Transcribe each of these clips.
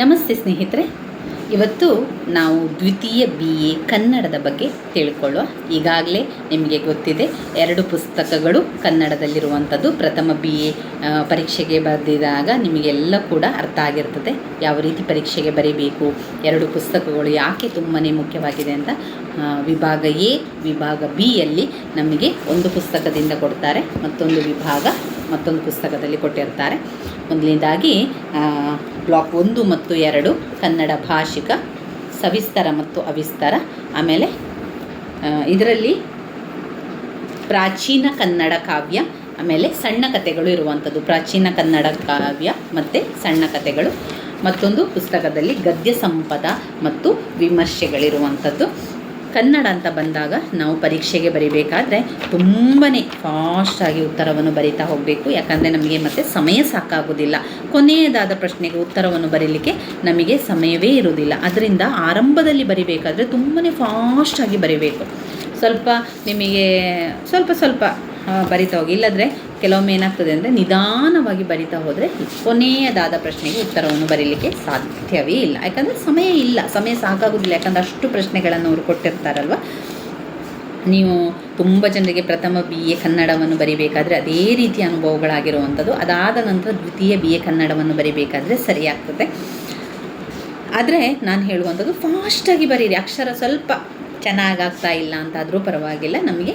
ನಮಸ್ತೆ ಸ್ನೇಹಿತರೆ. ಇವತ್ತು ನಾವು ದ್ವಿತೀಯ ಬಿ ಎ ಕನ್ನಡದ ಬಗ್ಗೆ ತಿಳ್ಕೊಳ್ಳುವ. ಈಗಾಗಲೇ ನಿಮಗೆ ಗೊತ್ತಿದೆ, ಎರಡು ಪುಸ್ತಕಗಳು ಕನ್ನಡದಲ್ಲಿರುವಂಥದ್ದು. ಪ್ರಥಮ ಬಿ ಎ ಪರೀಕ್ಷೆಗೆ ಬರೆದಿದಾಗ ನಿಮಗೆಲ್ಲ ಕೂಡ ಅರ್ಥ ಆಗಿರ್ತದೆ. ಯಾವ ರೀತಿ ಪರೀಕ್ಷೆಗೆ ಬರೀಬೇಕು, ಎರಡು ಪುಸ್ತಕಗಳು ಯಾಕೆ ತುಂಬಾ ಮುಖ್ಯವಾಗಿದೆ ಅಂತ ವಿಭಾಗ ಎ ವಿಭಾಗ ಬಿಯಲ್ಲಿ ನಮಗೆ ಒಂದು ಪುಸ್ತಕದಿಂದ ಕೊಡ್ತಾರೆ, ಮತ್ತೊಂದು ವಿಭಾಗ ಮತ್ತೊಂದು ಪುಸ್ತಕದಲ್ಲಿ ಕೊಟ್ಟಿರ್ತಾರೆ. ಮೊದಲನೇದಾಗಿ ಬ್ಲಾಕ್ ಒಂದು ಮತ್ತು ಎರಡು, ಕನ್ನಡ ಭಾಷಿಕ, ಸವಿಸ್ತರ ಮತ್ತು ಅವಿಸ್ತರ. ಆಮೇಲೆ ಇದರಲ್ಲಿ ಪ್ರಾಚೀನ ಕನ್ನಡ ಕಾವ್ಯ, ಆಮೇಲೆ ಸಣ್ಣ ಕಥೆಗಳು ಇರುವಂಥದ್ದು. ಪ್ರಾಚೀನ ಕನ್ನಡ ಕಾವ್ಯ ಮತ್ತು ಸಣ್ಣ ಕಥೆಗಳು. ಮತ್ತೊಂದು ಪುಸ್ತಕದಲ್ಲಿ ಗದ್ಯ ಸಂಪದ ಮತ್ತು ವಿಮರ್ಶೆಗಳಿರುವಂಥದ್ದು. ಕನ್ನಡ ಅಂತ ಬಂದಾಗ ನಾವು ಪರೀಕ್ಷೆಗೆ ಬರಿಬೇಕಾದ್ರೆ ತುಂಬಾ ಫಾಸ್ಟಾಗಿ ಉತ್ತರವನ್ನು ಬರಿತಾ ಹೋಗಬೇಕು. ಯಾಕಂದರೆ ನಮಗೆ ಮತ್ತೆ ಸಮಯ ಸಾಕಾಗೋದಿಲ್ಲ. ಕೊನೆಯದಾದ ಪ್ರಶ್ನೆಗೆ ಉತ್ತರವನ್ನು ಬರೀಲಿಕ್ಕೆ ನಮಗೆ ಸಮಯವೇ ಇರುವುದಿಲ್ಲ ಅದರಿಂದ ಆರಂಭದಲ್ಲಿ ಬರಿಬೇಕಾದ್ರೆ ತುಂಬಾ ಫಾಸ್ಟಾಗಿ ಬರಿಬೇಕು. ಸ್ವಲ್ಪ ನಿಮಗೆ ಸ್ವಲ್ಪ ಸ್ವಲ್ಪ ಬರಿತಾ ಹೋಗಿ. ಇಲ್ಲದ್ರೆ ಕೆಲವೊಮ್ಮೆ ಏನಾಗ್ತದೆ ಅಂದರೆ ನಿಧಾನವಾಗಿ ಬರಿತಾ ಹೋದರೆ ಕೊನೆಯದಾದ ಪ್ರಶ್ನೆಗೆ ಉತ್ತರವನ್ನು ಬರೀಲಿಕ್ಕೆ ಸಾಧ್ಯವೇ ಇಲ್ಲ. ಯಾಕಂದರೆ ಸಮಯ ಇಲ್ಲ. ಸಮಯ ಸಾಕಾಗೋದಿಲ್ಲ. ಯಾಕಂದರೆ ಅಷ್ಟು ಪ್ರಶ್ನೆಗಳನ್ನು ಅವರು ಕೊಟ್ಟಿರ್ತಾರಲ್ವ? ನೀವು ತುಂಬ ಜನರಿಗೆ ಪ್ರಥಮ ಬಿ ಎ ಕನ್ನಡವನ್ನು ಬರಿಬೇಕಾದರೆ ಅದೇ ರೀತಿಯ ಅನುಭವಗಳಾಗಿರುವಂಥದ್ದು. ಅದಾದ ನಂತರ ದ್ವಿತೀಯ ಬಿ ಎ ಕನ್ನಡವನ್ನು ಬರಿಬೇಕಾದರೆ ಸರಿಯಾಗ್ತದೆ. ಆದರೆ ನಾನು ಹೇಳುವಂಥದ್ದು ಫಾಸ್ಟಾಗಿ ಬರೀರಿ. ಅಕ್ಷರ ಸ್ವಲ್ಪ ಚೆನ್ನಾಗಾಗ್ತಾ ಇಲ್ಲ ಅಂತಾದರೂ ಪರವಾಗಿಲ್ಲ. ನಮಗೆ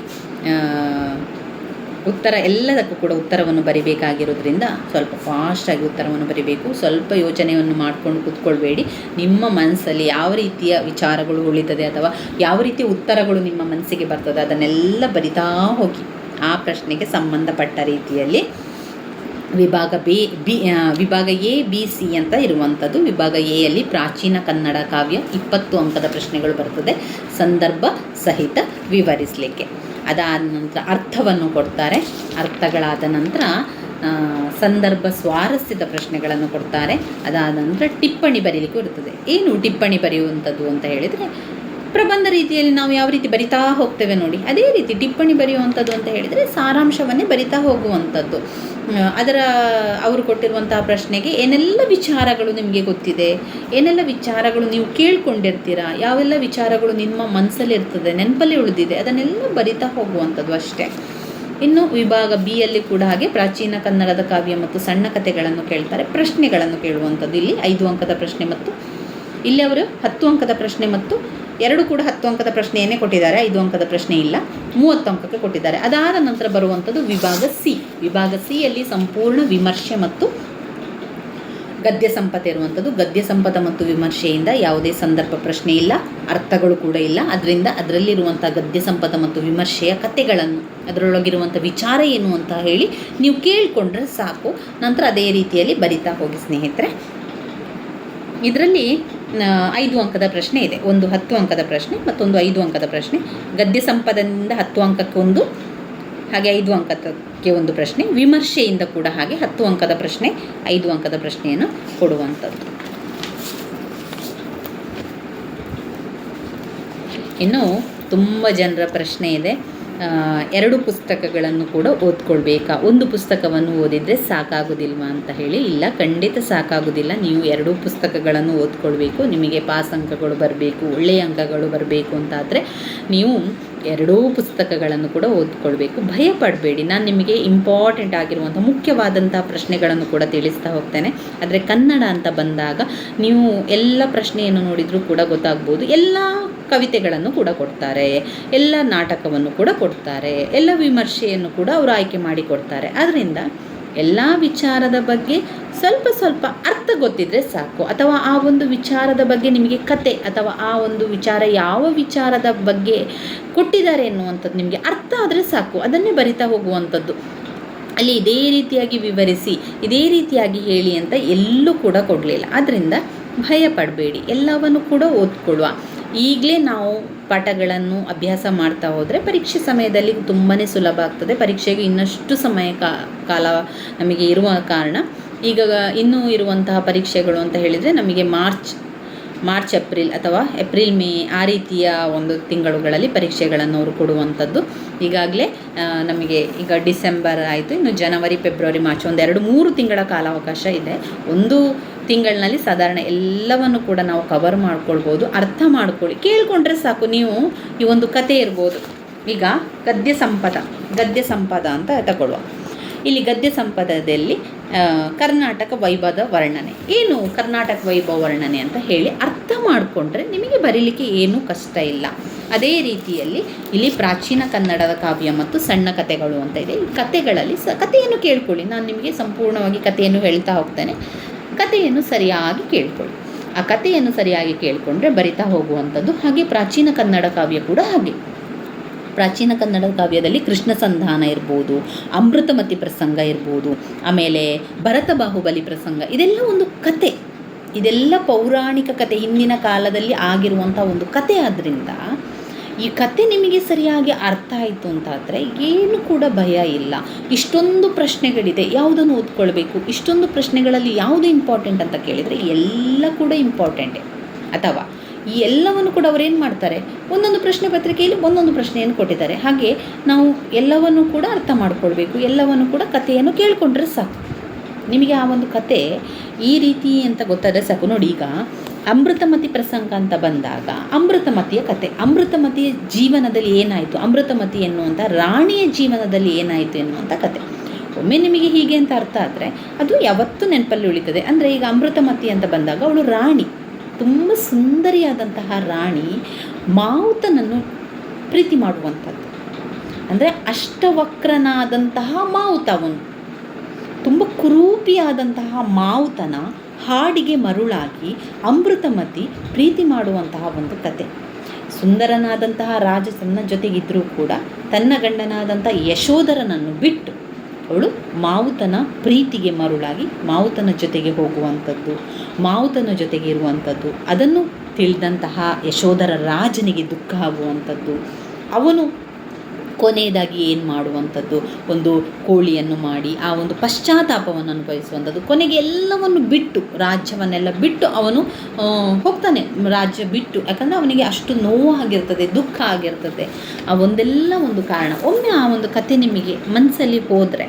ಉತ್ತರ ಎಲ್ಲದಕ್ಕೂ ಕೂಡ ಉತ್ತರವನ್ನು ಬರಿಬೇಕಾಗಿರೋದ್ರಿಂದ ಸ್ವಲ್ಪ ಫಾಸ್ಟಾಗಿ ಉತ್ತರವನ್ನು ಬರಿಬೇಕು. ಸ್ವಲ್ಪ ಯೋಚನೆಯನ್ನು ಮಾಡಿಕೊಂಡು ಕೂತ್ಕೊಳ್ಬೇಡಿ. ನಿಮ್ಮ ಮನಸ್ಸಲ್ಲಿ ಯಾವ ರೀತಿಯ ವಿಚಾರಗಳು ಉಳಿತದೆ ಅಥವಾ ಯಾವ ರೀತಿಯ ಉತ್ತರಗಳು ನಿಮ್ಮ ಮನಸ್ಸಿಗೆ ಬರ್ತದೆ ಅದನ್ನೆಲ್ಲ ಬರಿತಾ ಹೋಗಿ. ಆ ಪ್ರಶ್ನೆಗೆ ಸಂಬಂಧಪಟ್ಟ ರೀತಿಯಲ್ಲಿ ವಿಭಾಗ ಬಿ ಬಿ ವಿಭಾಗ ಎ, ಬಿ, ಸಿ ಅಂತ ಇರುವಂಥದ್ದು. ವಿಭಾಗ ಎಯಲ್ಲಿ ಪ್ರಾಚೀನ ಕನ್ನಡ ಕಾವ್ಯ ಇಪ್ಪತ್ತು ಅಂಕದ ಪ್ರಶ್ನೆಗಳು ಬರ್ತದೆ. ಸಂದರ್ಭ ಸಹಿತ ವಿವರಿಸಲಿಕ್ಕೆ. ಅದಾದ ನಂತರ ಅರ್ಥವನ್ನು ಕೊಡ್ತಾರೆ. ಅರ್ಥಗಳಾದ ನಂತರ ಸಂದರ್ಭ ಸ್ವಾರಸ್ಯದ ಪ್ರಶ್ನೆಗಳನ್ನು ಕೊಡ್ತಾರೆ. ಅದಾದ ನಂತರ ಟಿಪ್ಪಣಿ ಬರೀಲಿಕ್ಕೆ ಇರ್ತದೆ ಏನು ಟಿಪ್ಪಣಿ ಬರೆಯುವಂಥದ್ದು ಅಂತ ಹೇಳಿದರೆ ಪ್ರಬಂಧ ರೀತಿಯಲ್ಲಿ ನಾವು ಯಾವ ರೀತಿ ಬರಿತಾ ಹೋಗ್ತೇವೆ ನೋಡಿ. ಅದೇ ರೀತಿ ಟಿಪ್ಪಣಿ ಬರೆಯುವಂಥದ್ದು ಅಂತ ಹೇಳಿದರೆ ಸಾರಾಂಶವನ್ನೇ ಬರಿತಾ ಹೋಗುವಂಥದ್ದು. ಅದರ, ಅವರು ಕೊಟ್ಟಿರುವಂತಹ ಪ್ರಶ್ನೆಗೆ ಏನೆಲ್ಲ ವಿಚಾರಗಳು ನಿಮಗೆ ಗೊತ್ತಿದೆ? ಏನೆಲ್ಲ ವಿಚಾರಗಳು ನೀವು ಕೇಳ್ಕೊಂಡಿರ್ತೀರಾ? ಯಾವೆಲ್ಲ ವಿಚಾರಗಳು ನಿಮ್ಮ ಮನಸ್ಸಲ್ಲಿ ಇರ್ತದೆ, ನೆನಪಲ್ಲಿ ಉಳಿದಿದೆ, ಅದನ್ನೆಲ್ಲ ಬರಿತಾ ಹೋಗುವಂಥದ್ದು ಅಷ್ಟೇ. ಇನ್ನು ವಿಭಾಗ ಬಿ ಯಲ್ಲಿ ಕೂಡ ಹಾಗೆ ಪ್ರಾಚೀನ ಕನ್ನಡದ ಕಾವ್ಯ ಮತ್ತು ಸಣ್ಣ ಕಥೆಗಳನ್ನು ಕೇಳ್ತಾರೆ, ಪ್ರಶ್ನೆಗಳನ್ನು ಕೇಳುವಂಥದ್ದು. ಇಲ್ಲಿ ಐದು ಅಂಕದ ಪ್ರಶ್ನೆ ಮತ್ತು, ಇಲ್ಲಿ ಅವರು ಹತ್ತು ಅಂಕದ ಪ್ರಶ್ನೆ ಮತ್ತು ಎರಡು ಕೂಡ ಹತ್ತು ಅಂಕದ ಪ್ರಶ್ನೆಯನ್ನೇ ಕೊಟ್ಟಿದ್ದಾರೆ, ಐದು ಅಂಕದ ಪ್ರಶ್ನೆ ಇಲ್ಲ, ಮೂವತ್ತು ಅಂಕಕ್ಕೆ ಕೊಟ್ಟಿದ್ದಾರೆ. ಅದಾದ ನಂತರ ಬರುವಂಥದ್ದು ವಿಭಾಗ ಸಿ. ವಿಭಾಗ ಸಿಯಲ್ಲಿ ಸಂಪೂರ್ಣ ವಿಮರ್ಶೆ ಮತ್ತು ಗದ್ಯ ಸಂಪತ್ತು ಇರುವಂಥದ್ದು. ಗದ್ಯ ಸಂಪದ ಮತ್ತು ವಿಮರ್ಶೆಯಿಂದ ಯಾವುದೇ ಸಂದರ್ಭ ಪ್ರಶ್ನೆ ಇಲ್ಲ, ಅರ್ಥಗಳು ಕೂಡ ಇಲ್ಲ. ಅದರಿಂದ ಅದರಲ್ಲಿರುವಂಥ ಗದ್ಯ ಸಂಪದ ಮತ್ತು ವಿಮರ್ಶೆಯ ಕಥೆಗಳನ್ನು, ಅದರೊಳಗಿರುವಂಥ ವಿಚಾರ ಏನು ಅಂತ ಹೇಳಿ ನೀವು ಕೇಳಿಕೊಂಡ್ರೆ ಸಾಕು. ನಂತರ ಅದೇ ರೀತಿಯಲ್ಲಿ ಬರಿತಾ ಹೋಗಿ ಸ್ನೇಹಿತರೆ. ಇದರಲ್ಲಿ ಐದು ಅಂಕದ ಪ್ರಶ್ನೆ ಇದೆ. ಒಂದು ಹತ್ತು ಅಂಕದ ಪ್ರಶ್ನೆ ಮತ್ತೊಂದು ಐದು ಅಂಕದ ಪ್ರಶ್ನೆ. ಗದ್ಯ ಸಂಪದನಿಂದ ಹತ್ತು ಅಂಕಕ್ಕೊಂದು ಹಾಗೆ ಐದು ಅಂಕಕ್ಕೆ ಒಂದು ಪ್ರಶ್ನೆ. ವಿಮರ್ಶೆಯಿಂದ ಕೂಡ ಹಾಗೆ ಹತ್ತು ಅಂಕದ ಪ್ರಶ್ನೆ, ಐದು ಅಂಕದ ಪ್ರಶ್ನೆಯನ್ನು ಕೊಡುವಂಥದ್ದು. ಇನ್ನು ತುಂಬ ಜನರ ಪ್ರಶ್ನೆ ಇದೆ. ಎರಡು ಪುಸ್ತಕಗಳನ್ನು ಕೂಡ ಓದ್ಕೊಳ್ಬೇಕಾ? ಒಂದು ಪುಸ್ತಕವನ್ನು ಓದಿದರೆ ಸಾಕಾಗೋದಿಲ್ವಾ ಅಂತ ಹೇಳಿ, ಇಲ್ಲ, ಖಂಡಿತ ಸಾಕಾಗೋದಿಲ್ಲ. ನೀವು ಎರಡೂ ಪುಸ್ತಕಗಳನ್ನು ಓದ್ಕೊಳ್ಬೇಕು, ನಿಮಗೆ ಪಾಸ್ ಅಂಕಗಳು ಬರಬೇಕು, ಒಳ್ಳೆಯ ಅಂಕಗಳು ಬರಬೇಕು ಅಂತಾದರೆ ನೀವು ಎರಡೂ ಪುಸ್ತಕಗಳನ್ನು ಕೂಡ ಓದ್ಕೊಳ್ಬೇಕು. ಭಯ ಪಡಬೇಡಿ. ನಾನು ನಿಮಗೆ ಇಂಪಾರ್ಟೆಂಟ್ ಆಗಿರುವಂಥ ಮುಖ್ಯವಾದಂಥ ಪ್ರಶ್ನೆಗಳನ್ನು ಕೂಡ ತಿಳಿಸ್ತಾ ಹೋಗ್ತೇನೆ. ಆದರೆ ಕನ್ನಡ ಅಂತ ಬಂದಾಗ ನೀವು ಎಲ್ಲ ಪ್ರಶ್ನೆಯನ್ನು ನೋಡಿದರೂ ಕೂಡ ಗೊತ್ತಾಗ್ಬೋದು. ಎಲ್ಲ ಕವಿತೆಗಳನ್ನು ಕೂಡ ಕೊಡ್ತಾರೆ, ಎಲ್ಲ ನಾಟಕವನ್ನು ಕೂಡ ಕೊಡ್ತಾರೆ, ಎಲ್ಲ ವಿಮರ್ಶೆಯನ್ನು ಕೂಡ ಅವರು ಆಯ್ಕೆ ಮಾಡಿ ಕೊಡ್ತಾರೆ. ಅದರಿಂದ ಎಲ್ಲ ವಿಚಾರದ ಬಗ್ಗೆ ಸ್ವಲ್ಪ ಸ್ವಲ್ಪ ಅರ್ಥ ಗೊತ್ತಿದ್ರೆ ಸಾಕು. ಅಥವಾ ಆ ಒಂದು ವಿಚಾರದ ಬಗ್ಗೆ ನಿಮಗೆ ಕತೆ ಅಥವಾ ಆ ಒಂದು ವಿಚಾರ ಯಾವ ವಿಚಾರದ ಬಗ್ಗೆ ಕೊಟ್ಟಿದ್ದಾರೆ ಎನ್ನುವಂಥದ್ದು ನಿಮಗೆ ಅರ್ಥ ಆದರೆ ಸಾಕು. ಅದನ್ನೇ ಬರಿತಾ ಹೋಗುವಂಥದ್ದು. ಅಲ್ಲಿ ಇದೇ ರೀತಿಯಾಗಿ ವಿವರಿಸಿ, ಇದೇ ರೀತಿಯಾಗಿ ಹೇಳಿ ಅಂತ ಎಲ್ಲೂ ಕೂಡ ಕೊಡಲಿಲ್ಲ. ಆದ್ದರಿಂದ ಭಯ ಪಡಬೇಡಿ. ಎಲ್ಲವನ್ನು ಕೂಡ ಓದ್ಕೊಳ್ಳುವ. ಈಗಲೇ ನಾವು ಪಾಠಗಳನ್ನು ಅಭ್ಯಾಸ ಮಾಡ್ತಾ ಹೋದರೆ ಪರೀಕ್ಷೆ ಸಮಯದಲ್ಲಿ ತುಂಬಾ ಸುಲಭ ಆಗ್ತದೆ. ಪರೀಕ್ಷೆಗೆ ಇನ್ನಷ್ಟು ಸಮಯ ಕಾಲ ನಮಗೆ ಇರುವ ಕಾರಣ. ಈಗ ಇನ್ನೂ ಇರುವಂತಹ ಪರೀಕ್ಷೆಗಳು ಅಂತ ಹೇಳಿದರೆ ನಮಗೆ ಮಾರ್ಚ್ ಮಾರ್ಚ್, ಏಪ್ರಿಲ್ ಅಥವಾ ಏಪ್ರಿಲ್, ಮೇ ಆ ರೀತಿಯ ಒಂದು ತಿಂಗಳುಗಳಲ್ಲಿ ಪರೀಕ್ಷೆಗಳನ್ನು ಅವರು ಕೊಡುವಂಥದ್ದು. ಈಗಾಗಲೇ ನಮಗೆ ಈಗ ಡಿಸೆಂಬರ್ ಆಯಿತು, ಇನ್ನು ಜನವರಿ, ಫೆಬ್ರವರಿ, ಮಾರ್ಚ್ ಒಂದು ಎರಡು ಮೂರು ತಿಂಗಳ ಕಾಲಾವಕಾಶ ಇದೆ. ಒಂದು ತಿಂಗಳಿನಲ್ಲಿ ಸಾಧಾರಣ ಎಲ್ಲವನ್ನು ಕೂಡ ನಾವು ಕವರ್ ಮಾಡ್ಕೊಳ್ಬೋದು, ಅರ್ಥ ಮಾಡ್ಕೊಳ್ಳಿ. ಕೇಳ್ಕೊಂಡ್ರೆ ಸಾಕು, ನೀವು ಈ ಒಂದು ಕತೆ ಇರ್ಬೋದು. ಈಗ ಗದ್ಯ ಸಂಪದ ಗದ್ಯ ಸಂಪದ ಅಂತ ತಗೊಳ್ಳುವ. ಇಲ್ಲಿ ಗದ್ಯ ಸಂಪದದಲ್ಲಿ ಕರ್ನಾಟಕ ವೈಭವದ ವರ್ಣನೆ. ಏನು ಕರ್ನಾಟಕ ವೈಭವ ವರ್ಣನೆ ಅಂತ ಹೇಳಿ ಅರ್ಥ ಮಾಡಿಕೊಂಡ್ರೆ ನಿಮಗೆ ಬರೀಲಿಕ್ಕೆ ಏನೂ ಕಷ್ಟ ಇಲ್ಲ. ಅದೇ ರೀತಿಯಲ್ಲಿ ಇಲ್ಲಿ ಪ್ರಾಚೀನ ಕನ್ನಡದ ಕಾವ್ಯ ಮತ್ತು ಸಣ್ಣ ಕಥೆಗಳು ಅಂತ ಇದೆ. ಈ ಕಥೆಗಳಲ್ಲಿ ಸ, ಕಥೆಯನ್ನು ಕೇಳ್ಕೊಳ್ಳಿ. ನಾನು ನಿಮಗೆ ಸಂಪೂರ್ಣವಾಗಿ ಕಥೆಯನ್ನು ಹೇಳ್ತಾ ಹೋಗ್ತೇನೆ. ಕಥೆಯನ್ನು ಸರಿಯಾಗಿ ಕೇಳಿಕೊಳ್ಳಿ. ಆ ಕಥೆಯನ್ನು ಸರಿಯಾಗಿ ಕೇಳಿಕೊಂಡ್ರೆ ಬರಿತಾ ಹೋಗುವಂಥದ್ದು ಹಾಗೆ ಪ್ರಾಚೀನ ಕನ್ನಡ ಕಾವ್ಯ ಕೂಡ ಹಾಗೆ. ಪ್ರಾಚೀನ ಕನ್ನಡ ಕಾವ್ಯದಲ್ಲಿ ಕೃಷ್ಣ ಸಂಧಾನ ಇರ್ಬೋದು ಅಮೃತಮತಿ ಪ್ರಸಂಗ ಇರ್ಬೋದು, ಆಮೇಲೆ ಭರತ ಬಾಹುಬಲಿ ಪ್ರಸಂಗ, ಇದೆಲ್ಲ ಒಂದು ಕತೆ. ಇದೆಲ್ಲ ಪೌರಾಣಿಕ ಕತೆ, ಹಿಂದಿನ ಕಾಲದಲ್ಲಿ ಆಗಿರುವಂಥ ಒಂದು ಕತೆ ಆದ್ದರಿಂದ ಈ ಕತೆ ನಿಮಗೆ ಸರಿಯಾಗಿ ಅರ್ಥ ಆಯಿತು ಅಂತಾದರೆ ಏನು ಕೂಡ ಭಯ ಇಲ್ಲ. ಇಷ್ಟೊಂದು ಪ್ರಶ್ನೆಗಳಿದೆ, ಯಾವುದನ್ನು ಓದ್ಕೊಳ್ಬೇಕು? ಇಷ್ಟೊಂದು ಪ್ರಶ್ನೆಗಳಲ್ಲಿ ಯಾವುದು ಇಂಪಾರ್ಟೆಂಟ್ ಅಂತ ಕೇಳಿದರೆ ಎಲ್ಲ ಕೂಡ ಇಂಪಾರ್ಟೆಂಟೇ ಅಥವಾ ಈ ಎಲ್ಲವನ್ನು ಕೂಡ ಅವರೇನು ಮಾಡ್ತಾರೆ? ಒಂದೊಂದು ಪ್ರಶ್ನೆ ಪತ್ರಿಕೆಯಲ್ಲಿ ಒಂದೊಂದು ಪ್ರಶ್ನೆಯನ್ನು ಕೊಟ್ಟಿದ್ದಾರೆ. ಹಾಗೆ ನಾವು ಎಲ್ಲವನ್ನು ಕೂಡ ಅರ್ಥ ಮಾಡ್ಕೊಳ್ಬೇಕು, ಎಲ್ಲವನ್ನು ಕೂಡ ಕಥೆಯನ್ನು ಕೇಳಿಕೊಂಡ್ರೆ ಸಾಕು. ನಿಮಗೆ ಆ ಒಂದು ಕತೆ ಈ ರೀತಿ ಅಂತ ಗೊತ್ತಾದರೆ ಸಾಕು. ನೋಡಿ ಈಗ ಅಮೃತಮತಿ ಪ್ರಸಂಗ ಅಂತ ಬಂದಾಗ, ಅಮೃತಮತಿಯ ಕತೆ. ಅಮೃತಮತಿಯ ಜೀವನದಲ್ಲಿ ಏನಾಯಿತು? ಅಮೃತಮತಿ ಎನ್ನುವಂಥ ರಾಣಿಯ ಜೀವನದಲ್ಲಿ ಏನಾಯಿತು ಎನ್ನುವಂಥ ಕತೆ. ಒಮ್ಮೆ ನಿಮಗೆ ಹೀಗೆ ಅಂತ ಅರ್ಥ ಆದರೆ, ಅದು ಯಾವತ್ತೂ ನೆನಪಲ್ಲಿ ಉಳಿತದೆ. ಅಂದರೆ ಈಗ ಅಮೃತಮತಿ ಅಂತ ಬಂದಾಗ ಅವಳು ರಾಣಿ. ತುಂಬ ಸುಂದರಿಯಾದಂತಹ ರಾಣಿ, ಮಾವುತನನ್ನು ಪ್ರೀತಿ ಮಾಡುವಂಥದ್ದು. ಅಂದರೆ ಅಷ್ಟವಕ್ರನಾದಂತಹ ಮಾವುತ ಅವನು. ತುಂಬ ಕುರೂಪಿಯಾದಂತಹ ಮಾವುತನ ಹಾಡಿಗೆ ಮರುಳಾಗಿ ಅಮೃತಮತಿ ಪ್ರೀತಿ ಮಾಡುವಂತಹ ಒಂದು ಕತೆ. ಸುಂದರನಾದಂತಹ ರಾಜ ತನ್ನ ಜೊತೆಗಿದ್ದರೂ ಕೂಡ ತನ್ನ ಗಂಡನಾದಂಥ ಯಶೋಧರನನ್ನು ಬಿಟ್ಟು ಅವಳು ಮಾವುತನ ಪ್ರೀತಿಗೆ ಮರುಳಾಗಿ ಮಾವುತನ ಜೊತೆಗೆ ಹೋಗುವಂಥದ್ದು, ಮಾವುತನ ಜೊತೆಗೆ ಇರುವಂಥದ್ದು, ಅದನ್ನು ತಿಳಿದಂತಹ ಯಶೋಧರ ರಾಜನಿಗೆ ದುಃಖ ಆಗುವಂಥದ್ದು, ಅವನು ಕೊನೆಯದಾಗಿ ಏನು ಮಾಡುವಂಥದ್ದು? ಒಂದು ಕೋಳಿಯನ್ನು ಮಾಡಿ, ಆ ಒಂದು ಪಶ್ಚಾತ್ತಾಪವನ್ನು ಅನುಭವಿಸುವಂಥದ್ದು. ಕೊನೆಗೆ ಎಲ್ಲವನ್ನು ಬಿಟ್ಟು, ರಾಜ್ಯವನ್ನೆಲ್ಲ ಬಿಟ್ಟು ಅವನು ಹೋಗ್ತಾನೆ. ರಾಜ್ಯ ಬಿಟ್ಟು, ಯಾಕಂದರೆ ಅವನಿಗೆ ಅಷ್ಟು ನೋವು ಆಗಿರ್ತದೆ ದುಃಖ ಆಗಿರ್ತದೆ. ಆ ಒಂದೆಲ್ಲ ಒಂದು ಕಾರಣ. ಒಮ್ಮೆ ಆ ಒಂದು ಕತೆ ನಿಮಗೆ ಮನಸ್ಸಲ್ಲಿ ಹೋದರೆ,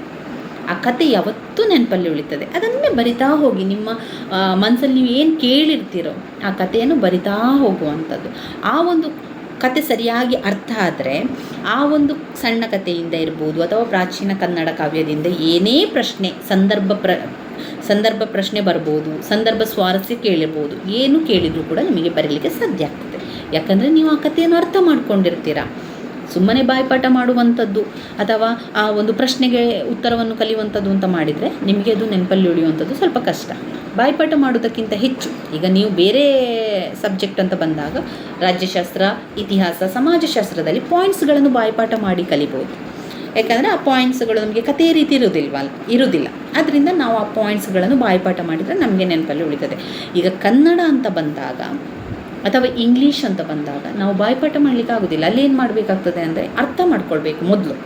ಆ ಕತೆ ಯಾವತ್ತೂ ನೆನಪಲ್ಲಿ ಉಳಿತದೆ. ಅದನ್ನೇ ಬರಿತಾ ಹೋಗಿ, ನಿಮ್ಮ ಮನಸ್ಸಲ್ಲಿ ನೀವು ಏನು ಕೇಳಿರ್ತೀರೋ, ಆ ಕಥೆಯನ್ನು ಬರಿತಾ ಹೋಗುವಂಥದ್ದು. ಆ ಒಂದು ಕತೆ ಸರಿಯಾಗಿ ಅರ್ಥ ಆದರೆ ಆ ಒಂದು ಸಣ್ಣ ಕಥೆಯಿಂದ ಇರ್ಬೋದು ಅಥವಾ ಪ್ರಾಚೀನ ಕನ್ನಡ ಕಾವ್ಯದಿಂದ ಏನೇ ಪ್ರಶ್ನೆ, ಸಂದರ್ಭ ಪ್ರ, ಸಂದರ್ಭ ಪ್ರಶ್ನೆ ಬರ್ಬೋದು, ಸಂದರ್ಭ ಸ್ವಾರಸ್ಯ ಕೇಳಿರ್ಬೋದು, ಏನು ಕೇಳಿದರೂ ಕೂಡ ನಿಮಗೆ ಬರೀಲಿಕ್ಕೆ ಸಾಧ್ಯ ಆಗ್ತದೆ. ಯಾಕಂದರೆ ನೀವು ಆ ಕಥೆಯನ್ನು ಅರ್ಥ ಮಾಡ್ಕೊಂಡಿರ್ತೀರ. ಸುಮ್ಮನೆ ಬಾಯ್ಪಾಠ ಮಾಡುವಂಥದ್ದು ಅಥವಾ ಆ ಒಂದು ಪ್ರಶ್ನೆಗೆ ಉತ್ತರವನ್ನು ಕಲಿಯುವಂಥದ್ದು ಅಂತ ಮಾಡಿದರೆ ನಿಮಗೆ ಅದು ನೆನಪಲ್ಲಿ ಉಳಿಯುವಂಥದ್ದು ಸ್ವಲ್ಪ ಕಷ್ಟ. ಬಾಯ್ಪಾಠ ಮಾಡೋದಕ್ಕಿಂತ ಹೆಚ್ಚು, ಈಗ ನೀವು ಬೇರೆ ಸಬ್ಜೆಕ್ಟ್ ಅಂತ ಬಂದಾಗ ರಾಜ್ಯಶಾಸ್ತ್ರ, ಇತಿಹಾಸ, ಸಮಾಜಶಾಸ್ತ್ರದಲ್ಲಿ ಪಾಯಿಂಟ್ಸ್ಗಳನ್ನು ಬಾಯ್ಪಾಠ ಮಾಡಿ ಕಲಿಬೋದು. ಯಾಕಂದರೆ ಆ ಪಾಯಿಂಟ್ಸ್ಗಳು ನಮಗೆ ಕಥೆಯ ರೀತಿ ಇರೋದಿಲ್ವ, ಇರೋದಿಲ್ಲ. ಅದರಿಂದ ನಾವು ಆ ಪಾಯಿಂಟ್ಸ್ಗಳನ್ನು ಬಾಯ್ಪಾಠ ಮಾಡಿದರೆ ನಮಗೆ ನೆನಪಲ್ಲಿ ಉಳಿತದೆ. ಈಗ ಕನ್ನಡ ಅಂತ ಬಂದಾಗ ಅಥವಾ ಇಂಗ್ಲೀಷ್ ಅಂತ ಬಂದಾಗ ನಾವು ಬಾಯ್ಪಾಠ ಮಾಡಲಿಕ್ಕೆ ಆಗೋದಿಲ್ಲ. ಅಲ್ಲಿ ಏನು ಮಾಡಬೇಕಾಗ್ತದೆ ಅಂದರೆ ಅರ್ಥ ಮಾಡ್ಕೊಳ್ಬೇಕು ಮೊದಲು.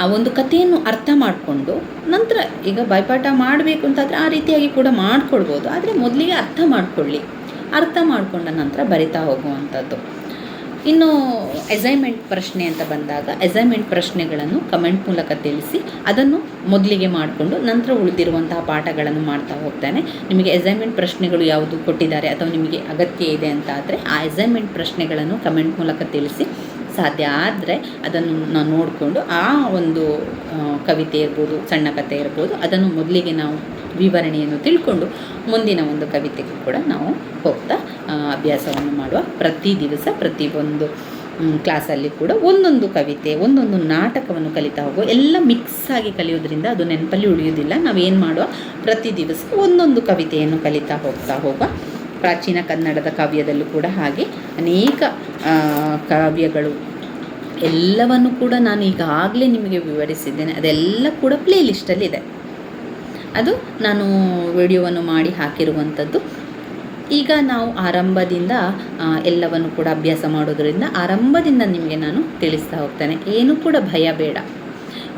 ಆ ಒಂದು ಕಥೆಯನ್ನು ಅರ್ಥ ಮಾಡಿಕೊಂಡು ನಂತರ ಈಗ ಬಾಯ್ಪಾಠ ಮಾಡಬೇಕು ಅಂತಾದರೆ ಆ ರೀತಿಯಾಗಿ ಕೂಡ ಮಾಡ್ಕೊಳ್ಬೋದು. ಆದರೆ ಮೊದಲಿಗೆ ಅರ್ಥ ಮಾಡಿಕೊಳ್ಳಿ. ಅರ್ಥ ಮಾಡಿಕೊಂಡ ನಂತರ ಬರಿತಾ ಹೋಗುವಂಥದ್ದು. ಇನ್ನು ಅಸೈನ್ಮೆಂಟ್ ಪ್ರಶ್ನೆ ಅಂತ ಬಂದಾಗ ಅಸೈನ್ಮೆಂಟ್ ಪ್ರಶ್ನೆಗಳನ್ನು ಕಮೆಂಟ್ ಮೂಲಕ ತಿಳಿಸಿ ಅದನ್ನು ಮೊದಲಿಗೆ ಮಾಡಿಕೊಂಡು ನಂತರ ಉಳಿದಿರುವಂತಹ ಪಾಠಗಳನ್ನು ಮಾಡ್ತಾ ಹೋಗ್ತಾನೆ. ನಿಮಗೆ ಅಸೈನ್ಮೆಂಟ್ ಪ್ರಶ್ನೆಗಳು ಯಾವುದು ಕೊಟ್ಟಿದ್ದಾರೆ ಅಥವಾ ನಿಮಗೆ ಅಗತ್ಯ ಇದೆ ಅಂತ ಆದರೆ ಆ ಅಸೈನ್ಮೆಂಟ್ ಪ್ರಶ್ನೆಗಳನ್ನು ಕಮೆಂಟ್ ಮೂಲಕ ತಿಳಿಸಿ. ಸಾಧ್ಯ ಆದರೆ ಅದನ್ನು ನಾವು ನೋಡಿಕೊಂಡು ಆ ಒಂದು ಕವಿತೆ ಇರ್ಬೋದು, ಸಣ್ಣ ಕಥೆ ಇರ್ಬೋದು, ಅದನ್ನು ಮೊದಲಿಗೆ ನಾವು ವಿವರಣೆಯನ್ನು ತಿಳ್ಕೊಂಡು ಮುಂದಿನ ಒಂದು ಕವಿತೆಗೆ ಕೂಡ ನಾವು ಹೋಗ್ತಾ ಅಭ್ಯಾಸವನ್ನು ಮಾಡುವ ಪ್ರತಿ ದಿವಸ ಪ್ರತಿ ಒಂದು ಮ್, ಕ್ಲಾಸಲ್ಲಿ ಕೂಡ ಒಂದೊಂದು ಕವಿತೆ ಒಂದೊಂದು ನಾಟಕವನ್ನು ಕಲಿತಾ ಹೋಗುವ ಎಲ್ಲ ಮಿಕ್ಸ್ ಆಗಿ ಕಲಿಯೋದ್ರಿಂದ ಅದು ನೆನಪಲ್ಲಿ ಉಳಿಯೋದಿಲ್ಲ ನಾವೇನು ಮಾಡುವ? ಪ್ರತಿ ದಿವಸ ಒಂದೊಂದು ಕವಿತೆಯನ್ನು ಕಲಿತಾ ಹೋಗ್ತಾ ಹೋಗುವ. ಪ್ರಾಚೀನ ಕನ್ನಡದ ಕಾವ್ಯದಲ್ಲೂ ಕೂಡ ಹಾಗೆ ಅನೇಕ ಕಾವ್ಯಗಳು ಎಲ್ಲವನ್ನು ಕೂಡ ನಾನು ಈಗಾಗಲೇ ನಿಮಗೆ ವಿವರಿಸಿದ್ದೇನೆ. ಅದೆಲ್ಲ ಕೂಡ ಪ್ಲೇ ಲಿಸ್ಟಲ್ಲಿದೆ ಅದು ನಾನು ವಿಡಿಯೋವನ್ನು ಮಾಡಿ ಹಾಕಿರುವಂಥದ್ದು ಈಗ ನಾವು ಆರಂಭದಿಂದ ಎಲ್ಲವನ್ನು ಕೂಡ ಅಭ್ಯಾಸ ಮಾಡೋದರಿಂದ ಆರಂಭದಿಂದ ನಿಮಗೆ ನಾನು ತಿಳಿಸ್ತಾ ಹೋಗ್ತೇನೆ. ಏನು ಕೂಡ ಭಯ ಬೇಡ.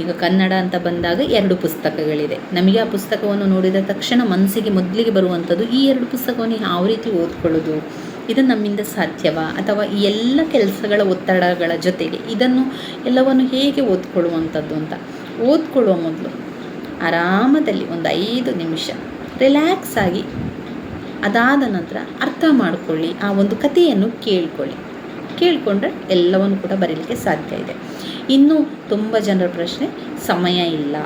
ಈಗ ಕನ್ನಡ ಅಂತ ಬಂದಾಗ ಎರಡು ಪುಸ್ತಕಗಳಿದೆ. ನಮಗೆ ಆ ಪುಸ್ತಕವನ್ನು ನೋಡಿದ ತಕ್ಷಣ ಮನಸ್ಸಿಗೆ ಮೊದಲಿಗೆ ಬರುವಂಥದ್ದು ಈ ಎರಡು ಪುಸ್ತಕವನ್ನು ಯಾವ ರೀತಿ ಓದ್ಕೊಳ್ಳೋದು? ಇದು ನಮ್ಮಿಂದ ಸಾಧ್ಯವಾ? ಅಥವಾ ಈ ಎಲ್ಲ ಕೆಲಸಗಳ ಒತ್ತಡಗಳ ಜೊತೆಗೆ ಇದನ್ನು ಎಲ್ಲವನ್ನು ಹೇಗೆ ಓದ್ಕೊಳ್ಳುವಂಥದ್ದು ಅಂತ? ಓದ್ಕೊಳ್ಳುವ ಮೊದಲು ಆರಾಮದಲ್ಲಿ ಒಂದು ಐದು ನಿಮಿಷ ರಿಲ್ಯಾಕ್ಸ್ ಆಗಿ ಅದಾದ ನಂತರ ಅರ್ಥ ಮಾಡಿಕೊಳ್ಳಿ, ಆ ಒಂದು ಕಥೆಯನ್ನು ಕೇಳ್ಕೊಳ್ಳಿ. ಕೇಳಿಕೊಂಡ್ರೆ ಎಲ್ಲವನ್ನು ಕೂಡ ಬರೀಲಿಕ್ಕೆ ಸಾಧ್ಯ ಇದೆ. ಇನ್ನೂ ತುಂಬ ಜನರ ಪ್ರಶ್ನೆ, ಸಮಯ ಇಲ್ಲ.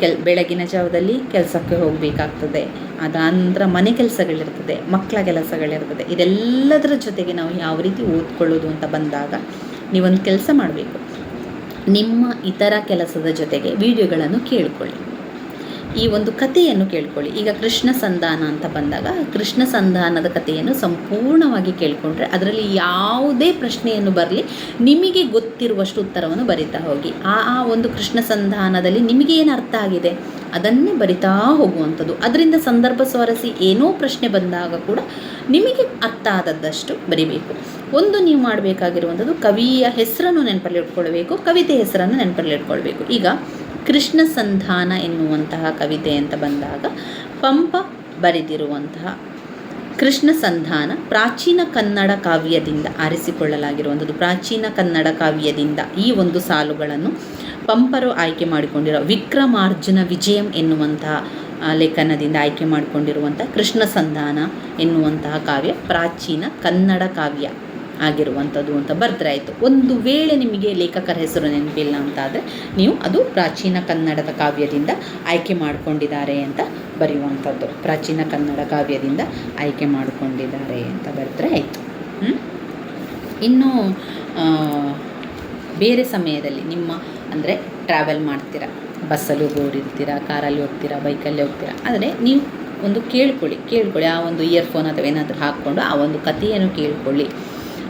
ಕೆಲ್, ಬೆಳಗಿನ ಜಾವದಲ್ಲಿ ಕೆಲಸಕ್ಕೆ ಹೋಗಬೇಕಾಗ್ತದೆ. ಅದಾನಂತರ ಮನೆ ಕೆಲಸಗಳಿರ್ತದೆ ಮಕ್ಕಳ ಕೆಲಸಗಳಿರ್ತದೆ. ಇದೆಲ್ಲದರ ಜೊತೆಗೆ ನಾವು ಯಾವ ರೀತಿ ಓದ್ಕೊಳ್ಳೋದು ಅಂತ ಬಂದಾಗ ನೀವೊಂದು ಕೆಲಸ ಮಾಡಬೇಕು. ನಿಮ್ಮ ಇತರ ಕೆಲಸದ ಜೊತೆಗೆ ವಿಡಿಯೋಗಳನ್ನು ಕೇಳಿಕೊಳ್ಳಿ. ಈ ಒಂದು ಕಥೆಯನ್ನು ಕೇಳ್ಕೊಳ್ಳಿ. ಈಗ ಕೃಷ್ಣ ಸಂಧಾನ ಅಂತ ಬಂದಾಗ ಕೃಷ್ಣ ಸಂಧಾನದ ಕಥೆಯನ್ನು ಸಂಪೂರ್ಣವಾಗಿ ಕೇಳಿಕೊಂಡ್ರೆ ಅದರಲ್ಲಿ ಯಾವುದೇ ಪ್ರಶ್ನೆಯನ್ನು ಬರಲಿ, ನಿಮಗೆ ಗೊತ್ತಿರುವಷ್ಟು ಉತ್ತರವನ್ನು ಬರಿತಾ ಹೋಗಿ. ಆ ಆ ಒಂದು ಕೃಷ್ಣ ಸಂಧಾನದಲ್ಲಿ ನಿಮಗೆ ಏನು ಅರ್ಥ ಆಗಿದೆ? ಅದನ್ನೇ ಬರಿತಾ ಹೋಗುವಂಥದ್ದು. ಅದರಿಂದ ಸಂದರ್ಭ ಸ್ವಾರಸಿ ಏನೋ ಪ್ರಶ್ನೆ ಬಂದಾಗ ಕೂಡ ನಿಮಗೆ ಅರ್ಥ ಆದದ್ದಷ್ಟು ಬರಿಬೇಕು. ಒಂದು ನೀವು ಮಾಡಬೇಕಾಗಿರುವಂಥದ್ದು ಕವಿಯ ಹೆಸರನ್ನು ನೆನಪಲ್ಲಿ ಇಟ್ಕೊಳ್ಬೇಕು, ಕವಿತೆ ಹೆಸರನ್ನು ನೆನಪಲ್ಲಿ ಇಟ್ಕೊಳ್ಬೇಕು. ಈಗ ಕೃಷ್ಣ ಸಂಧಾನ ಎನ್ನುವಂತಹ ಕವಿತೆ ಅಂತ ಬಂದಾಗ ಪಂಪ ಬರೆದಿರುವಂತಹ ಕೃಷ್ಣ ಸಂಧಾನ ಪ್ರಾಚೀನ ಕನ್ನಡ ಕಾವ್ಯದಿಂದ ಆರಿಸಿಕೊಳ್ಳಲಾಗಿರುವಂಥದ್ದು. ಪ್ರಾಚೀನ ಕನ್ನಡ ಕಾವ್ಯದಿಂದ ಈ ಒಂದು ಸಾಲುಗಳನ್ನು ಪಂಪರು ಆಯ್ಕೆ ಮಾಡಿಕೊಂಡಿರೋ ವಿಕ್ರಮಾರ್ಜುನ ವಿಜಯಂ ಎನ್ನುವಂತಹ ಲೇಖನದಿಂದ ಆಯ್ಕೆ ಮಾಡಿಕೊಂಡಿರುವಂಥ ಕೃಷ್ಣ ಸಂಧಾನ ಎನ್ನುವಂತಹ ಕಾವ್ಯ ಪ್ರಾಚೀನ ಕನ್ನಡ ಕಾವ್ಯ. ಆಗಿರುವಂಥದ್ದು ಅಂತ ಬರೆದ್ರೆ ಆಯಿತು. ಒಂದು ವೇಳೆ ನಿಮಗೆ ಲೇಖಕರ ಹೆಸರು ನೆನಪಿಲ್ಲ ಅಂತಾದರೆ ನೀವು ಅದು ಪ್ರಾಚೀನ ಕನ್ನಡದ ಕಾವ್ಯದಿಂದ ಆಯ್ಕೆ ಮಾಡಿಕೊಂಡಿದ್ದಾರೆ ಅಂತ ಬರೆಯುವಂಥದ್ದು. ಪ್ರಾಚೀನ ಕನ್ನಡ ಕಾವ್ಯದಿಂದ ಆಯ್ಕೆ ಮಾಡಿಕೊಂಡಿದ್ದಾರೆ ಅಂತ ಬರೆದ್ರೆ ಆಯಿತು? ಇನ್ನು ಬೇರೆ ಸಮಯದಲ್ಲಿ ನಿಮ್ಮ, ಅಂದರೆ ಟ್ರಾವೆಲ್ ಮಾಡ್ತೀರಾ, ಬಸ್ಸಲ್ಲಿ ಹೋಗೋರಿರ್ತೀರ ಕಾರಲ್ಲಿ ಹೋಗ್ತೀರಾ ಬೈಕಲ್ಲಿ ಹೋಗ್ತೀರಾ, ಆದರೆ ನೀವು ಒಂದು ಕೇಳ್ಕೊಳ್ಳಿ ಕೇಳ್ಕೊಳ್ಳಿ, ಆ ಒಂದು ಇಯರ್ಫೋನ್ ಅಥವಾ ಏನಾದರೂ ಹಾಕ್ಕೊಂಡು ಆ ಒಂದು ಕಥೆಯನ್ನು ಕೇಳ್ಕೊಳ್ಳಿ.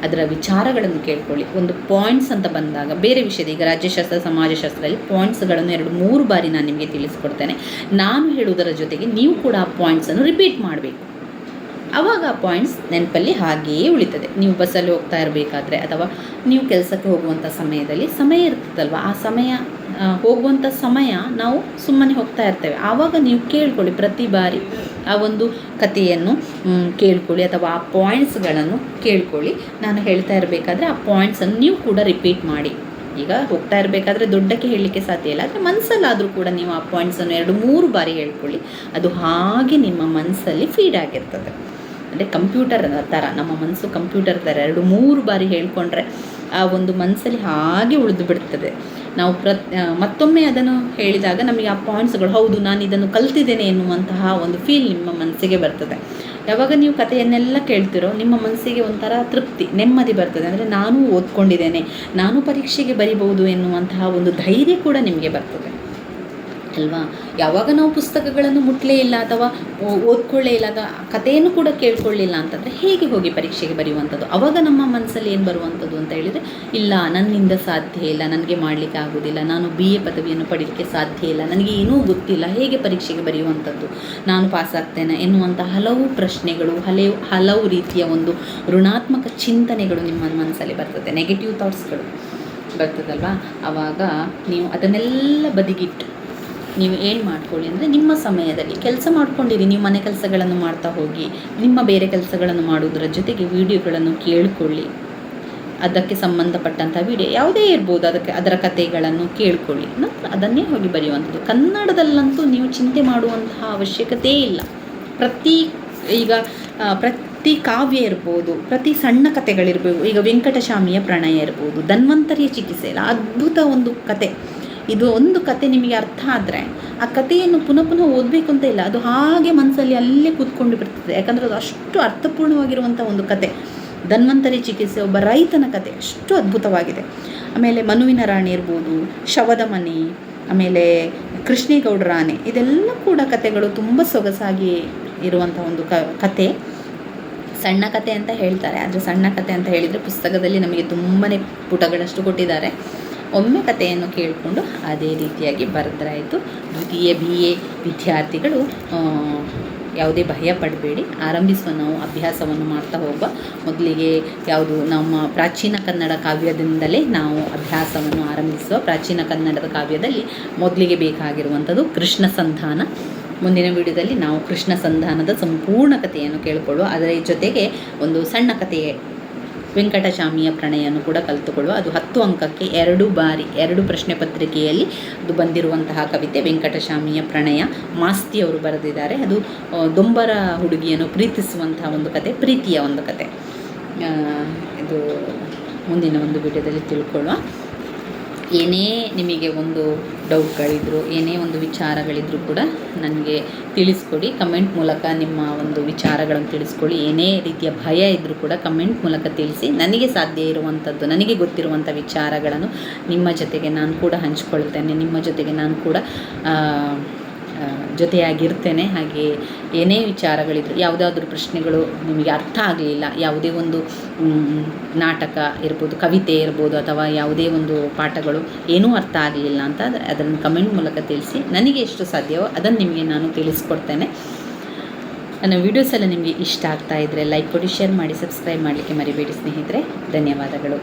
ಅದರ ವಿಚಾರಗಳನ್ನು ಕೇಳ್ಕೊಳ್ಳಿ. ಒಂದು ಪಾಯಿಂಟ್ಸ್ ಅಂತ ಬಂದಾಗ, ಬೇರೆ ವಿಷಯದ ಈಗ ರಾಜ್ಯಶಾಸ್ತ್ರ, ಸಮಾಜಶಾಸ್ತ್ರದಲ್ಲಿ ಪಾಯಿಂಟ್ಸ್ಗಳನ್ನು ಎರಡು, ಮೂರು ಬಾರಿ ನಾನು ನಿಮಗೆ ತಿಳಿಸ್ಕೊಡ್ತೇನೆ. ನಾನು ಹೇಳುವುದರ ಜೊತೆಗೆ ನೀವು ಕೂಡ ಆ ಪಾಯಿಂಟ್ಸನ್ನು ರಿಪೀಟ್ ಮಾಡಬೇಕು. ಆವಾಗ ಆ ಪಾಯಿಂಟ್ಸ್ ನೆನಪಲ್ಲಿ ಹಾಗೆಯೇ ಉಳಿತದೆ. ನೀವು ಬಸ್ಸಲ್ಲಿ ಹೋಗ್ತಾ ಇರಬೇಕಾದ್ರೆ ಅಥವಾ ನೀವು ಕೆಲಸಕ್ಕೆ ಹೋಗುವಂಥ ಸಮಯದಲ್ಲಿ, ಸಮಯ ಇರ್ತದಲ್ವ? ಆ ಸಮಯ ಹೋಗುವಂಥ ಸಮಯ ನಾವು ಸುಮ್ಮನೆ ಹೋಗ್ತಾ ಇರ್ತೇವೆ. ಆವಾಗ ನೀವು ಕೇಳ್ಕೊಳ್ಳಿ ಪ್ರತಿ ಬಾರಿ ಆ ಒಂದು ಕಥೆಯನ್ನು ಕೇಳ್ಕೊಳ್ಳಿ ಅಥವಾ ಆ ಪಾಯಿಂಟ್ಸ್ಗಳನ್ನು ಕೇಳ್ಕೊಳ್ಳಿ. ನಾನು ಹೇಳ್ತಾ ಇರಬೇಕಾದ್ರೆ ಆ ಪಾಯಿಂಟ್ಸನ್ನು ನೀವು ಕೂಡ ರಿಪೀಟ್ ಮಾಡಿ. ಈಗ ಹೋಗ್ತಾ ಇರಬೇಕಾದ್ರೆ ದೊಡ್ಡಕ್ಕೆ ಹೇಳಲಿಕ್ಕೆ ಸಾಧ್ಯ ಇಲ್ಲ. ಆದರೆ ಮನಸ್ಸಲ್ಲಾದರೂ ಕೂಡ ನೀವು ಆ ಪಾಯಿಂಟ್ಸನ್ನು ಎರಡು, ಮೂರು ಬಾರಿ ಹೇಳ್ಕೊಳ್ಳಿ. ಅದು ಹಾಗೆ ನಿಮ್ಮ ಮನಸ್ಸಲ್ಲಿ ಫೀಡ್ ಆಗಿರ್ತದೆ. ಅಂದರೆ ಕಂಪ್ಯೂಟರ್ ಥರ ನಮ್ಮ ಮನಸ್ಸು ಕಂಪ್ಯೂಟರ್ ಥರ ಎರಡು, ಮೂರು ಬಾರಿ ಹೇಳ್ಕೊಂಡ್ರೆ ಆ ಒಂದು ಮನಸ್ಸಲ್ಲಿ ಹಾಗೆ ಉಳಿದು ಬಿಡ್ತದೆ. ನಾವು ಪ್ರ ಮತ್ತೊಮ್ಮೆ ಅದನ್ನು ಹೇಳಿದಾಗ ನಮಗೆ ಆ ಪಾಯಿಂಟ್ಸ್ಗಳು, ಹೌದು, ನಾನು ಇದನ್ನು ಕಲ್ತಿದ್ದೇನೆ ಎನ್ನುವಂತಹ ಒಂದು ಫೀಲ್ ನಿಮ್ಮ ಮನಸ್ಸಿಗೆ ಬರ್ತದೆ. ಯಾವಾಗ ನೀವು ಕಥೆಯನ್ನೆಲ್ಲ ಕೇಳ್ತಿರೋ, ನಿಮ್ಮ ಮನಸ್ಸಿಗೆ ಒಂಥರ ತೃಪ್ತಿ, ನೆಮ್ಮದಿ ಬರ್ತದೆ. ಅಂದರೆ ನಾನು ಓದ್ಕೊಂಡಿದ್ದೇನೆ, ನಾನು ಪರೀಕ್ಷೆಗೆ ಬರಿಬಹುದು ಎನ್ನುವಂತಹ ಒಂದು ಧೈರ್ಯ ಕೂಡ ನಿಮಗೆ ಬರ್ತದೆ. ಅಲ್ವಾ ಯಾವಾಗ ನಾವು ಪುಸ್ತಕಗಳನ್ನು ಮುಟ್ಲೇ ಇಲ್ಲ ಅಥವಾ ಓದ್ಕೊಳ್ಳೇ ಇಲ್ಲ ಅಥವಾ ಕಥೆಯನ್ನು ಕೂಡ ಕೇಳ್ಕೊಳ್ಳಿಲ್ಲ ಅಂತಂದರೆ ಹೇಗೆ ಹೋಗಿ ಪರೀಕ್ಷೆಗೆ ಬರೆಯುವಂಥದ್ದು? ಅವಾಗ ನಮ್ಮ ಮನಸ್ಸಲ್ಲಿ ಏನು ಬರುವಂಥದ್ದು ಅಂತ ಹೇಳಿದರೆ, ಇಲ್ಲ, ನನ್ನಿಂದ ಸಾಧ್ಯ ಇಲ್ಲ, ನನಗೆ ಮಾಡಲಿಕ್ಕೆ ಆಗೋದಿಲ್ಲ, ನಾನು ಬಿ ಎ ಪದವಿಯನ್ನು ಪಡೀಲಿಕ್ಕೆ ಸಾಧ್ಯ ಇಲ್ಲ, ನನಗೆ ಏನೂ ಗೊತ್ತಿಲ್ಲ, ಹೇಗೆ ಪರೀಕ್ಷೆಗೆ ಬರೆಯುವಂಥದ್ದು? ನಾನು ಪಾಸ್ ಆಗ್ತೇನೆ ಎನ್ನುವಂಥ ಹಲವು ಪ್ರಶ್ನೆಗಳು, ಹಲವು ಹಲವು ರೀತಿಯ ಒಂದು ಋಣಾತ್ಮಕ ಚಿಂತನೆಗಳು ನಿಮ್ಮ ಮನಸ್ಸಲ್ಲಿ ಬರ್ತದೆ ನೆಗೆಟಿವ್ ಥಾಟ್ಸ್ಗಳು ಬರ್ತದಲ್ವಾ? ಆವಾಗ ನೀವು ಅದನ್ನೆಲ್ಲ ಬದಿಗಿಟ್ಟು ನೀವು ಏನು ಮಾಡ್ಕೊಳ್ಳಿ ಅಂದರೆ ನಿಮ್ಮ ಸಮಯದಲ್ಲಿ ಕೆಲಸ ಮಾಡ್ಕೊಂಡಿರಿ, ನೀವು ಮನೆ ಕೆಲಸಗಳನ್ನು ಮಾಡ್ತಾ ಹೋಗಿ, ನಿಮ್ಮ ಬೇರೆ ಕೆಲಸಗಳನ್ನು ಮಾಡುವುದರ ಜೊತೆಗೆ ವಿಡಿಯೋಗಳನ್ನು ಕೇಳಿಕೊಳ್ಳಿ. ಅದಕ್ಕೆ ಸಂಬಂಧಪಟ್ಟಂಥ ವಿಡಿಯೋ ಯಾವುದೇ ಇರ್ಬೋದು, ಅದಕ್ಕೆ ಅದರ ಕಥೆಗಳನ್ನು ಕೇಳಿಕೊಳ್ಳಿ. ನಂತರ ಅದನ್ನೇ ಹೋಗಿ ಬರೆಯುವಂಥದ್ದು. ಕನ್ನಡದಲ್ಲಂತೂ ನೀವು ಚಿಂತೆ ಮಾಡುವಂತಹ ಅವಶ್ಯಕತೆ ಇಲ್ಲ. ಪ್ರತಿ ಈಗ ಪ್ರತಿ ಕಾವ್ಯ ಇರ್ಬೋದು, ಪ್ರತಿ ಸಣ್ಣ ಕಥೆಗಳಿರ್ಬೋದು, ಈಗ ವೆಂಕಟಶಾಮಿಯ ಪ್ರಣಯ ಇರ್ಬೋದು, ಧನ್ವಂತರಿಯ ಚಿಕಿತ್ಸೆ ಅದ್ಭುತ ಒಂದು ಕತೆ ಇದು ಒಂದು ಕತೆ ನಿಮಗೆ ಅರ್ಥ ಆದರೆ ಆ ಕಥೆಯನ್ನು ಪುನಃ ಪುನಃ ಓದಬೇಕು ಅಂತ ಇಲ್ಲ. ಅದು ಹಾಗೆ ಮನಸ್ಸಲ್ಲಿ ಅಲ್ಲೇ ಕೂತ್ಕೊಂಡು ಬಿಡ್ತದೆ. ಯಾಕಂದರೆ ಅದು ಅಷ್ಟು ಅರ್ಥಪೂರ್ಣವಾಗಿರುವಂಥ ಒಂದು ಕತೆ. ಧನ್ವಂತರಿ ಚಿಕಿತ್ಸೆ ಒಬ್ಬ ರೈತನ ಕತೆ. ಅಷ್ಟು ಅದ್ಭುತವಾಗಿದೆ. ಆಮೇಲೆ ಮನುವಿನ ರಾಣಿ ಇರ್ಬೋದು ಶವದ ಮನೆ ಆಮೇಲೆ ಕೃಷ್ಣೇಗೌಡರ ಆನೆ ಇದೆಲ್ಲ ಕೂಡ ಕತೆಗಳು ತುಂಬ ಸೊಗಸಾಗಿ ಇರುವಂಥ ಒಂದು ಕ, ಕತೆ. ಸಣ್ಣ ಕತೆ ಅಂತ ಹೇಳ್ತಾರೆ. ಆದರೆ ಸಣ್ಣ ಕತೆ ಅಂತ ಹೇಳಿದರೆ ಪುಸ್ತಕದಲ್ಲಿ ನಮಗೆ ತುಂಬಾ ಪುಟಗಳಷ್ಟು ಕೊಟ್ಟಿದ್ದಾರೆ. ಒಮ್ಮೆ ಕಥೆಯನ್ನು ಕೇಳಿಕೊಂಡು ಅದೇ ರೀತಿಯಾಗಿ ಬರೆದ್ರಾಯಿತು. ದ್ವಿತೀಯ ಬಿ ಎ ವಿದ್ಯಾರ್ಥಿಗಳು ಯಾವುದೇ ಭಯ ಪಡಬೇಡಿ. ಆರಂಭಿಸುವ ನಾವು ಅಭ್ಯಾಸವನ್ನು ಮಾಡ್ತಾ ಹೋಗುವ. ಮೊದಲಿಗೆ ಯಾವುದು ನಮ್ಮ ಪ್ರಾಚೀನ ಕನ್ನಡ ಕಾವ್ಯದಿಂದಲೇ ನಾವು ಅಭ್ಯಾಸವನ್ನು ಆರಂಭಿಸುವ. ಪ್ರಾಚೀನ ಕನ್ನಡದ ಕಾವ್ಯದಲ್ಲಿ ಮೊದಲಿಗೆ ಬೇಕಾಗಿರುವಂಥದ್ದು ಕೃಷ್ಣ ಸಂಧಾನ. ಮುಂದಿನ ವಿಡಿಯೋದಲ್ಲಿ ನಾವು ಕೃಷ್ಣ ಸಂಧಾನದ ಸಂಪೂರ್ಣ ಕಥೆಯನ್ನು ಕೇಳಿಕೊಳ್ಳುವ. ಅದರ ಜೊತೆಗೆ ಒಂದು ಸಣ್ಣ ಕಥೆ ವೆಂಕಟಶಾಮಿಯ ಪ್ರಣಯವನ್ನು ಕೂಡ ಕಲಿತುಕೊಳ್ಳುವ. ಅದು ಹತ್ತು ಅಂಕಕ್ಕೆ ಎರಡು ಬಾರಿ, ಎರಡು ಪ್ರಶ್ನೆ ಪತ್ರಿಕೆಯಲ್ಲಿ ಅದು ಬಂದಿರುವಂತಹ ಕವಿತೆ ವೆಂಕಟಶಾಮಿಯ ಪ್ರಣಯ. ಮಾಸ್ತಿ ಅವರು ಬರೆದಿದ್ದಾರೆ. ಅದು ದೊಂಬರ ಹುಡುಗಿಯನ್ನು ಪ್ರೀತಿಸುವಂತಹ ಒಂದು ಕತೆ, ಪ್ರೀತಿಯ ಒಂದು ಕತೆ. ಇದು ಮುಂದಿನ ಒಂದು ವಿಡಿಯೋದಲ್ಲಿ ತಿಳ್ಕೊಳ್ಳುವ. ಏನೇ ನಿಮಗೆ ಒಂದು ಡೌಟ್ಗಳಿದ್ರು, ಏನೇ ಒಂದು ವಿಚಾರಗಳಿದ್ರು ಕೂಡ ನನಗೆ ತಿಳಿಸ್ಕೊಡಿ. ಕಮೆಂಟ್ ಮೂಲಕ ನಿಮ್ಮ ಒಂದು ವಿಚಾರಗಳನ್ನು ತಿಳಿಸ್ಕೊಳ್ಳಿ. ಏನೇ ರೀತಿಯ ಭಯ ಇದ್ದರೂ ಕೂಡ ಕಮೆಂಟ್ ಮೂಲಕ ತಿಳಿಸಿ. ನನಗೆ ಸಾಧ್ಯ ಇರುವಂಥದ್ದು, ನನಗೆ ಗೊತ್ತಿರುವಂಥ ವಿಚಾರಗಳನ್ನು ನಿಮ್ಮ ಜೊತೆಗೆ ನಾನು ಕೂಡ ಹಂಚ್ಕೊಳ್ತೇನೆ. ನಿಮ್ಮ ಜೊತೆಗೆ ನಾನು ಕೂಡ ಜೊತೆಯಾಗಿರ್ತೇನೆ. ಹಾಗೆ ಏನೇ ವಿಚಾರಗಳಿದ್ರು, ಯಾವುದಾದ್ರೂ ಪ್ರಶ್ನೆಗಳು ನಿಮಗೆ ಅರ್ಥ ಆಗಲಿಲ್ಲ, ಯಾವುದೇ ಒಂದು ನಾಟಕ ಇರ್ಬೋದು, ಕವಿತೆ ಇರ್ಬೋದು, ಅಥವಾ ಯಾವುದೇ ಒಂದು ಪಾಠಗಳು ಏನೂ ಅರ್ಥ ಆಗಲಿಲ್ಲ ಅಂತ ಅದನ್ನು ಕಮೆಂಟ್ ಮೂಲಕ ತಿಳಿಸಿ. ನನಗೆ ಎಷ್ಟು ಸಾಧ್ಯವೋ ಅದನ್ನು ನಿಮಗೆ ನಾನು ತಿಳಿಸ್ಕೊಡ್ತೇನೆ. ನನ್ನ ವೀಡಿಯೋಸ್ ಎಲ್ಲ ನಿಮಗೆ ಇಷ್ಟ ಆಗ್ತಾ ಇದ್ದರೆ ಲೈಕ್ ಕೊಡಿ ಶೇರ್ ಮಾಡಿ ಸಬ್ಸ್ಕ್ರೈಬ್ ಮಾಡಲಿಕ್ಕೆ ಮರಿಬೇಡಿ ಸ್ನೇಹಿತರೆ. ಧನ್ಯವಾದಗಳು.